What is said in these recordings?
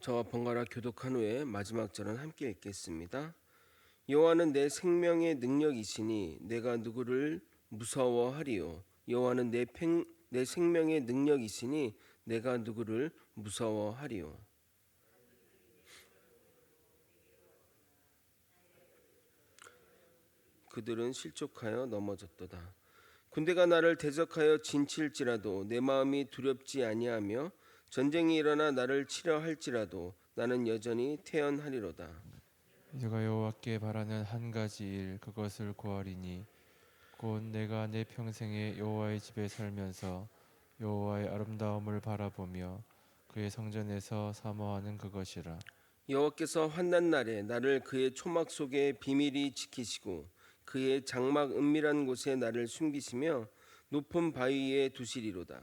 저와 번갈아 교독한 후에 마지막 절은 함께 읽겠습니다. 여호와는 내 생명의 능력이시니 내가 누구를 무서워하리요. 여호와는 내, 팽, 내 생명의 능력이시니 내가 누구를 무서워하리요. 그들은 실족하여 넘어졌도다. 군대가 나를 대적하여 진칠지라도 내 마음이 두렵지 아니하며 전쟁이 일어나 나를 치려 할지라도 나는 여전히 태연하리로다. 내가 여호와께 바라는 한 가지 일 그것을 구하리니 곧 내가 내 평생에 여호와의 집에 살면서 여호와의 아름다움을 바라보며 그의 성전에서 사모하는 그것이라 여호와께서 환난 날에 나를 그의 초막 속에 비밀히 지키시고 그의 장막 은밀한 곳에 나를 숨기시며 높은 바위에 두시리로다.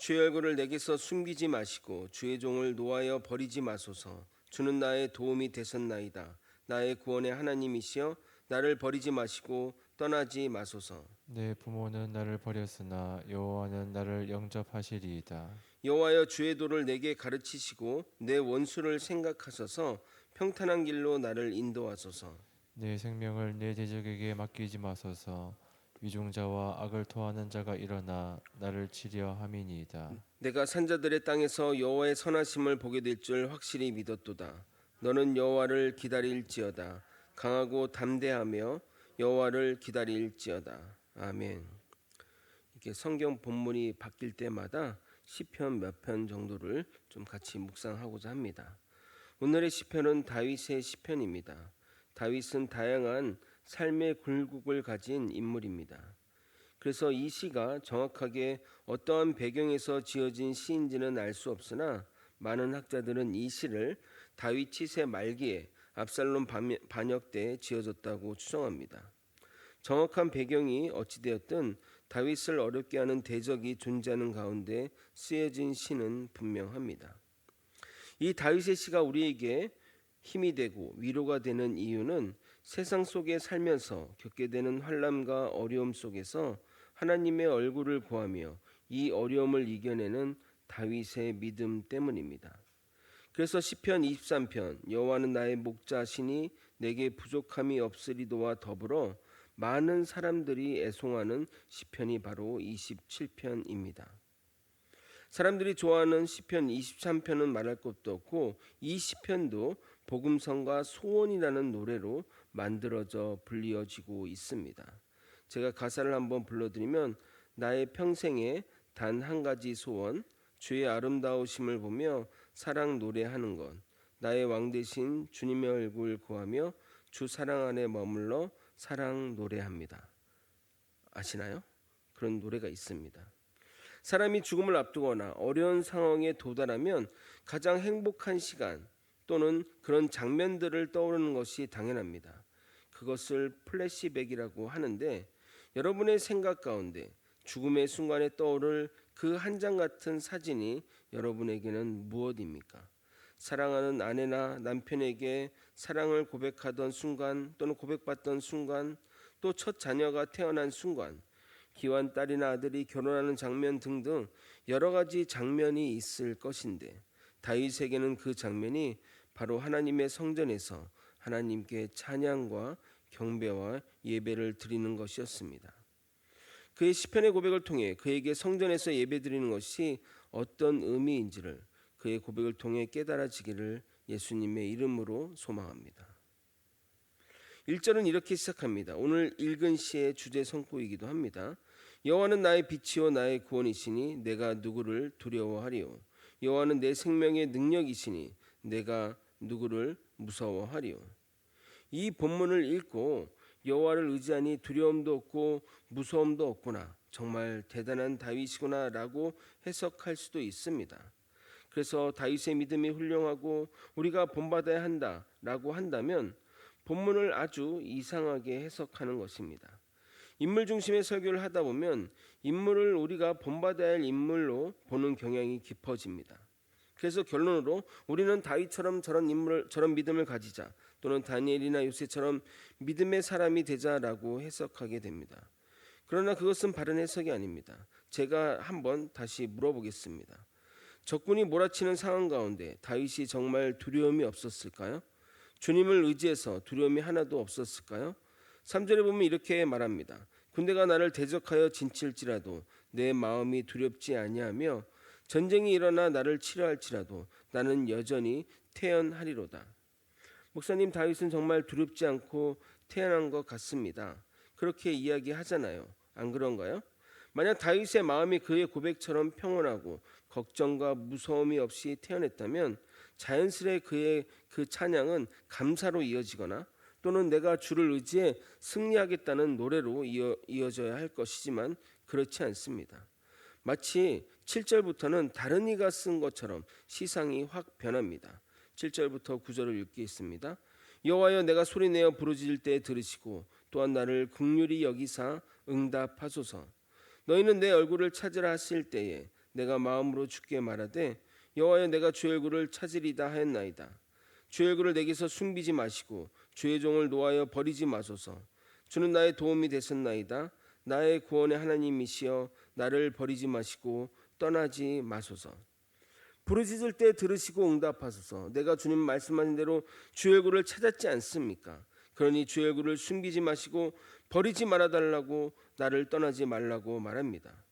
주의 얼굴을 내게서 숨기지 마시고 주의 종을 노하여 버리지 마소서. 주는 나의 도움이 되셨나이다. 나의 구원의 하나님이시여 나를 버리지 마시고 떠나지 마소서. 내 부모는 나를 버렸으나 여호와는 나를 영접하시리이다 여호와여 주의 도를 내게 가르치시고 내 원수를 생각하셔서 평탄한 길로 나를 인도하소서. 내 생명을 내 대적에게 맡기지 마소서 위중자와 악을 토하는 자가 일어나 나를 치려 함이니이다 내가 산자들의 땅에서 여호와의 선하심을 보게 될 줄 확실히 믿었도다. 너는 여호와를 기다릴지어다. 강하고 담대하며 여호와를 기다릴지어다. 아멘. 이렇게 성경 본문이 바뀔 때마다 시편 몇 편 정도를 좀 같이 묵상하고자 합니다. 오늘의 시편은 다윗의 시편입니다. 다윗은 다양한 삶의 굴곡을 가진 인물입니다. 그래서 이 시가 정확하게 어떠한 배경에서 지어진 시인지는 알 수 없으나 많은 학자들은 이 시를 다윗 치세 말기에 압살롬 반역 때 지어졌다고 추정합니다. 정확한 배경이 어찌되었든 다윗을 어렵게 하는 대적이 존재하는 가운데 쓰여진 시는 분명합니다. 이 다윗의 시가 우리에게 힘이 되고 위로가 되는 이유는 세상 속에 살면서 겪게 되는 환란과 어려움 속에서 하나님의 얼굴을 구하며 이 어려움을 이겨내는 다윗의 믿음 때문입니다. 그래서 시편 23편 여호와는 나의 목자시니 내게 부족함이 없으리도와 더불어 많은 사람들이 애송하는 시편이 바로 27편입니다. 사람들이 좋아하는 시편 23편은 말할 것도 없고 이 시편도 복음성과 소원이라는 노래로 만들어져 불리어지고 있습니다. 제가 가사를 한번 불러드리면 나의 평생에 단 한 가지 소원 주의 아름다우심을 보며 사랑 노래하는 것 나의 왕 대신 주님의 얼굴 구하며 주 사랑 안에 머물러 사랑 노래합니다. 아시나요? 그런 노래가 있습니다. 사람이 죽음을 앞두거나 어려운 상황에 도달하면 가장 행복한 시간 또는 그런 장면들을 떠오르는 것이 당연합니다. 그것을 플래시백이라고 하는데 여러분의 생각 가운데 죽음의 순간에 떠오를 그 한 장 같은 사진이 여러분에게는 무엇입니까? 사랑하는 아내나 남편에게 사랑을 고백하던 순간 또는 고백받던 순간 또 첫 자녀가 태어난 순간 기완 딸이나 아들이 결혼하는 장면 등등 여러 가지 장면이 있을 것인데 다윗에게는 그 장면이 바로 하나님의 성전에서 하나님께 찬양과 경배와 예배를 드리는 것이었습니다. 그의 시편의 고백을 통해 그에게 성전에서 예배드리는 것이 어떤 의미인지를 그의 고백을 통해 깨달아지기를 예수님의 이름으로 소망합니다. 1절은 이렇게 시작합니다. 오늘 읽은 시의 주제 성구이기도 합니다. 여호와는 나의 빛이요 나의 구원이시니 내가 누구를 두려워하리요 여호와는 내 생명의 능력이시니 내가 누구를 무서워하리요 이 본문을 읽고 여호와를 의지하니 두려움도 없고 무서움도 없구나. 정말 대단한 다윗이구나라고 해석할 수도 있습니다. 그래서 다윗의 믿음이 훌륭하고 우리가 본받아야 한다라고 한다면 본문을 아주 이상하게 해석하는 것입니다. 인물 중심의 설교를 하다 보면 인물을 우리가 본받아야 할 인물로 보는 경향이 깊어집니다. 그래서 결론으로 우리는 다윗처럼 저런 인물 저런 믿음을 가지자 또는 다니엘이나 요새처럼 믿음의 사람이 되자라고 해석하게 됩니다. 그러나 그것은 바른 해석이 아닙니다. 제가 한번 다시 물어보겠습니다. 적군이 몰아치는 상황 가운데 다윗이 정말 두려움이 없었을까요? 주님을 의지해서 두려움이 하나도 없었을까요? 3절에 보면 이렇게 말합니다. 군대가 나를 대적하여 진칠지라도 내 마음이 두렵지 아니하며 전쟁이 일어나 나를 치료할지라도 나는 여전히 태연하리로다. 목사님 다윗은 정말 두렵지 않고 태어난 것 같습니다. 그렇게 이야기하잖아요. 안 그런가요? 만약 다윗의 마음이 그의 고백처럼 평온하고 걱정과 무서움이 없이 태어났다면 자연스레 그의 그 찬양은 감사로 이어지거나 또는 내가 주를 의지해 승리하겠다는 노래로 이어, 이어져야 할 것이지만 그렇지 않습니다. 마치 7절부터는 다른 이가 쓴 것처럼 시상이 확 변합니다. 7절부터 9절을 읽겠습니다. 여호와여 내가 소리내어 부르짖을 때 들으시고 또한 나를 긍휼히 여기사 응답하소서. 너희는 내 얼굴을 찾으라 하실 때에 내가 마음으로 주께 말하되 여호와여 내가 주의 얼굴을 찾으리다 하였나이다. 주의 얼굴을 내게서 숨기지 마시고 주의 종을 놓아여 버리지 마소서. 주는 나의 도움이 되셨나이다. 나의 구원의 하나님이시여 나를 버리지 마시고 떠나지 마소서. 부르짖을 때 들으시고 응답하소서. 내가 주님 말씀하신 대로 주의 얼굴을 찾았지 않습니까? 그러니 주의 얼굴을 숨기지 마시고 버리지 말아 달라고 나를 떠나지 말라고 말합니다.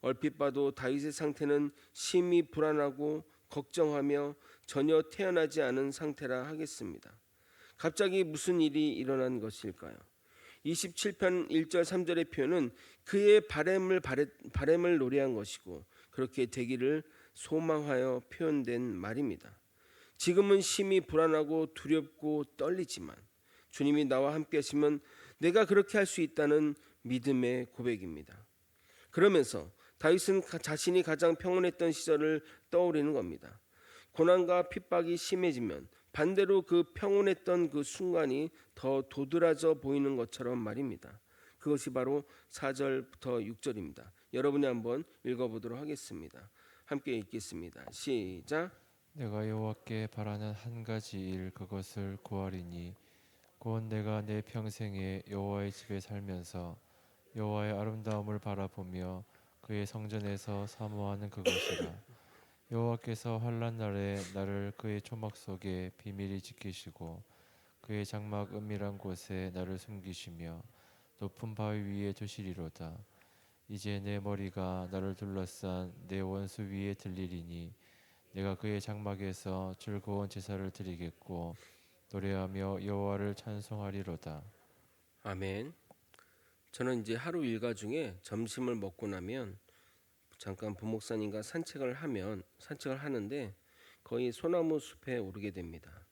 얼핏 봐도 다윗의 상태는 심히 불안하고 걱정하며 전혀 태어나지 않은 상태라 하겠습니다. 갑자기 무슨 일이 일어난 것일까요? 27편 1절 3절의 표현은 그의 바램을 바램을 노래한 것이고 그렇게 되기를 소망하여 표현된 말입니다. 지금은 심히 불안하고 두렵고 떨리지만 주님이 나와 함께 하시면 내가 그렇게 할 수 있다는 믿음의 고백입니다. 그러면서 다윗은 가- 자신이 가장 평온했던 시절을 떠올리는 겁니다. 고난과 핍박이 심해지면 반대로 그 평온했던 그 순간이 더 도드라져 보이는 것처럼 말입니다. 그것이 바로 4절부터 6절입니다. 여러분이 한번 읽어보도록 하겠습니다. 함께 읽겠습니다. 시작. 내가 여호와께 바라는 한 가지 일 그것을 구하리니 곧 내가 내 평생에 여호와의 집에 살면서 여호와의 아름다움을 바라보며 그의 성전에서 사모하는 그것이라 여호와께서 환란 날에 나를 그의 초막 속에 비밀히 지키시고 그의 장막 은밀한 곳에 나를 숨기시며 높은 바위 위에 두시리로다 이제 내 머리가 나를 둘러싼 내 원수 위에 들리리니 내가 그의 장막에서 즐거운 제사를 드리겠고 노래하며 여호와를 찬송하리로다. 아멘. 저는 이제 하루 일과 중에 점심을 먹고 나면 잠깐 부목사님과 산책을 하면 산책을 하는데 거의 소나무 숲에 오르게 됩니다.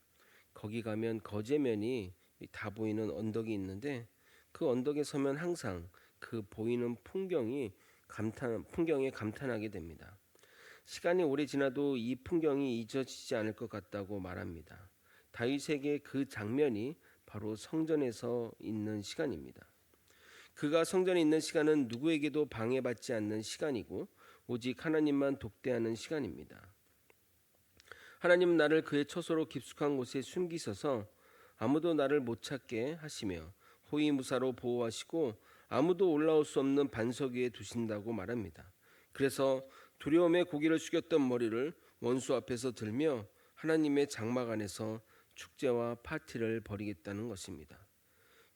거기 가면 거제면이 다 보이는 언덕이 있는데 그 언덕에 서면 항상 그 보이는 풍경이 감탄 풍경에 감탄하게 됩니다. 시간이 오래 지나도 이 풍경이 잊어지지 않을 것 같다고 말합니다. 다윗에게 그 장면이 바로 성전에서 있는 시간입니다. 그가 성전에 있는 시간은 누구에게도 방해받지 않는 시간이고 오직 하나님만 독대하는 시간입니다. 하나님은 나를 그의 처소로 깊숙한 곳에 숨기셔서 아무도 나를 못 찾게 하시며 호위무사로 보호하시고 아무도 올라올 수 없는 반석 위에 두신다고 말합니다. 그래서 두려움에 고개를 숙였던 머리를 원수 앞에서 들며 하나님의 장막 안에서 축제와 파티를 벌이겠다는 것입니다.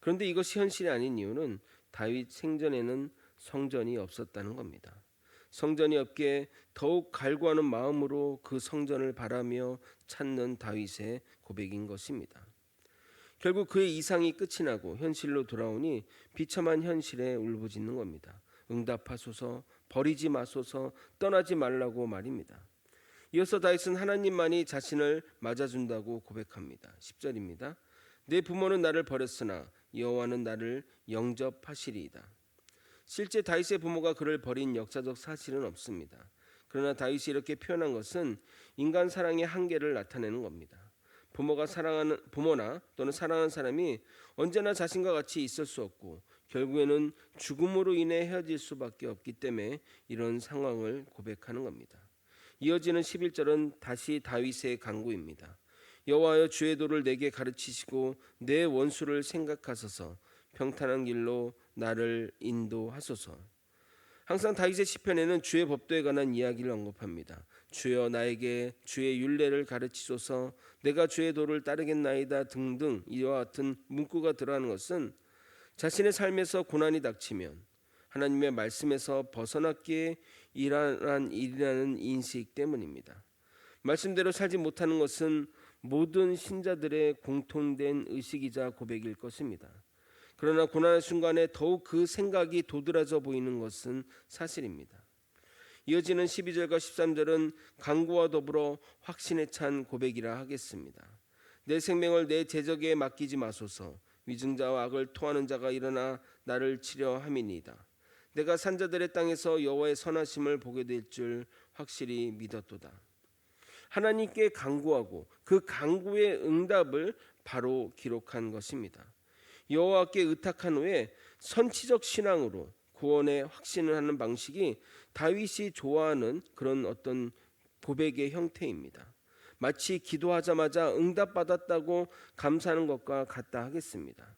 그런데 이것이 현실이 아닌 이유는 다윗 생전에는 성전이 없었다는 겁니다. 성전이 없기에 더욱 갈구하는 마음으로 그 성전을 바라며 찾는 다윗의 고백인 것입니다. 결국 그의 이상이 끝이 나고 현실로 돌아오니 비참한 현실에 울부짖는 겁니다. 응답하소서, 버리지 마소서, 떠나지 말라고 말입니다. 이어서 다윗은 하나님만이 자신을 맞아준다고 고백합니다. 10절입니다. 내 부모는 나를 버렸으나 여호와는 나를 영접하시리이다. 실제 다윗의 부모가 그를 버린 역사적 사실은 없습니다. 그러나 다윗이 이렇게 표현한 것은 인간 사랑의 한계를 나타내는 겁니다. 부모가 사랑하는 부모나 또는 사랑하는 사람이 언제나 자신과 같이 있을 수 없고 결국에는 죽음으로 인해 헤어질 수밖에 없기 때문에 이런 상황을 고백하는 겁니다. 이어지는 11절은 다시 다윗의 간구입니다. 여호와여 주의 도를 내게 가르치시고 내 원수를 생각하소서 평탄한 길로 나를 인도하소서. 항상 다윗의 시편에는 주의 법도에 관한 이야기를 언급합니다. 주여 나에게 주의 율례를 가르치소서 내가 주의 도를 따르겠나이다 등등 이와 같은 문구가 들어가는 것은 자신의 삶에서 고난이 닥치면 하나님의 말씀에서 벗어났기에 일어난 일이라는 인식 때문입니다. 말씀대로 살지 못하는 것은 모든 신자들의 공통된 의식이자 고백일 것입니다. 그러나 고난의 순간에 더욱 그 생각이 도드라져 보이는 것은 사실입니다. 이어지는 12절과 13절은 강구와 더불어 확신에 찬 고백이라 하겠습니다. 내 생명을 내 제적에 맡기지 마소서. 위증자와 악을 토하는 자가 일어나 나를 치려 함이니이다. 내가 산자들의 땅에서 여호와의 선하심을 보게 될 줄 확실히 믿었도다. 하나님께 간구하고 그 간구의 응답을 바로 기록한 것입니다. 여호와께 의탁한 후에 선치적 신앙으로 구원의 확신을 하는 방식이 다윗이 좋아하는 그런 어떤 고백의 형태입니다. 마치 기도하자마자 응답받았다고 감사하는 것과 같다 하겠습니다.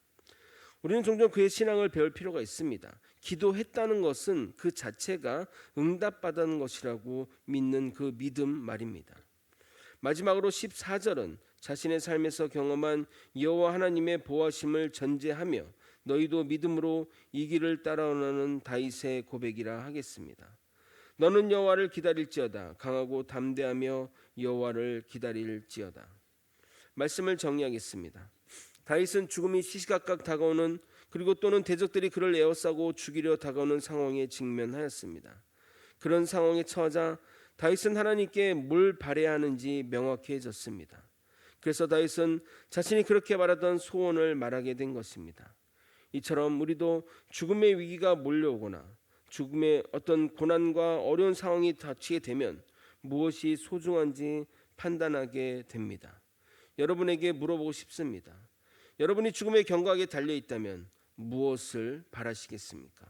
우리는 종종 그의 신앙을 배울 필요가 있습니다. 기도했다는 것은 그 자체가 응답받은 것이라고 믿는 그 믿음 말입니다. 마지막으로 14절은 자신의 삶에서 경험한 여호와 하나님의 보호하심을 전제하며 너희도 믿음으로 이 길을 따라오는 다윗의 고백이라 하겠습니다. 너는 여호와를 기다릴지어다 강하고 담대하며 여호와를 기다릴지어다. 말씀을 정리하겠습니다. 다윗은 죽음이 시시각각 다가오는 그리고 또는 대적들이 그를 에워싸고 죽이려 다가오는 상황에 직면하였습니다. 그런 상황에 처하자 다윗은 하나님께 뭘 바래야 하는지 명확해졌습니다. 그래서 다윗은 자신이 그렇게 말하던 소원을 말하게 된 것입니다. 이처럼 우리도 죽음의 위기가 몰려오거나 죽음의 어떤 고난과 어려운 상황이 닥치게 되면 무엇이 소중한지 판단하게 됩니다. 여러분에게 물어보고 싶습니다. 여러분이 죽음의 경각에 달려 있다면 무엇을 바라시겠습니까?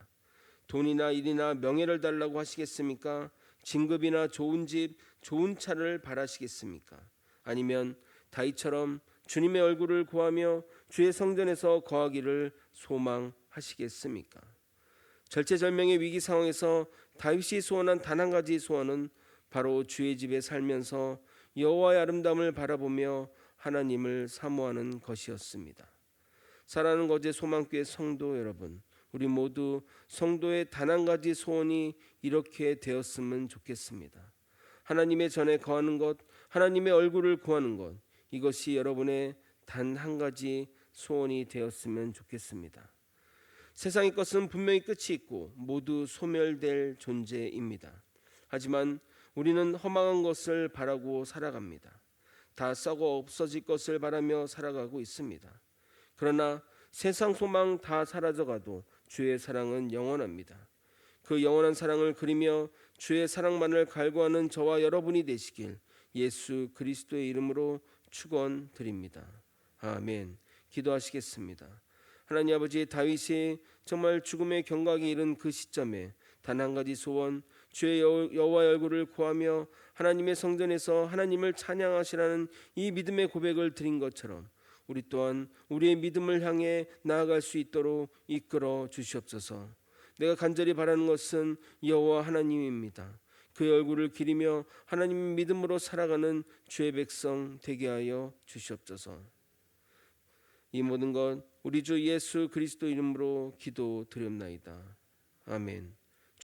돈이나 일이나 명예를 달라고 하시겠습니까? 진급이나 좋은 집, 좋은 차를 바라시겠습니까? 아니면 다이처럼 주님의 얼굴을 구하며 주의 성전에서 거하기를 소망하시겠습니까? 절체절명의 위기 상황에서 다윗이 소원한 단 한 가지 소원은 바로 주의 집에 살면서 여호와의 아름다움을 바라보며 하나님을 사모하는 것이었습니다. 사랑하는 거제 소망교회 성도 여러분, 우리 모두 성도의 단 한 가지 소원이 이렇게 되었으면 좋겠습니다. 하나님의 전에 거하는 것, 하나님의 얼굴을 구하는 것, 이것이 여러분의 단 한 가지 소원이 되었으면 좋겠습니다. 세상의 것은 분명히 끝이 있고 모두 소멸될 존재입니다. 하지만 우리는 허망한 것을 바라고 살아갑니다. 다 썩어 없어질 것을 바라며 살아가고 있습니다. 그러나 세상 소망 다 사라져가도 주의 사랑은 영원합니다. 그 영원한 사랑을 그리며 주의 사랑만을 갈구하는 저와 여러분이 되시길 예수 그리스도의 이름으로 축원드립니다. 아멘. 기도하시겠습니다. 하나님 아버지 다윗이 정말 죽음의 경각에 이른 그 시점에 단 한 가지 소원 주의 여호와의 얼굴을 구하며 하나님의 성전에서 하나님을 찬양하시라는 이 믿음의 고백을 드린 것처럼 우리 또한 우리의 믿음을 향해 나아갈 수 있도록 이끌어 주시옵소서. 내가 간절히 바라는 것은 여호와 하나님입니다. 그의 얼굴을 기리며 하나님 믿음으로 살아가는 주의 백성 되게 하여 주시옵소서. 이 모든 것 우리 주 예수 그리스도 이름으로 기도드렸나이다. 아멘.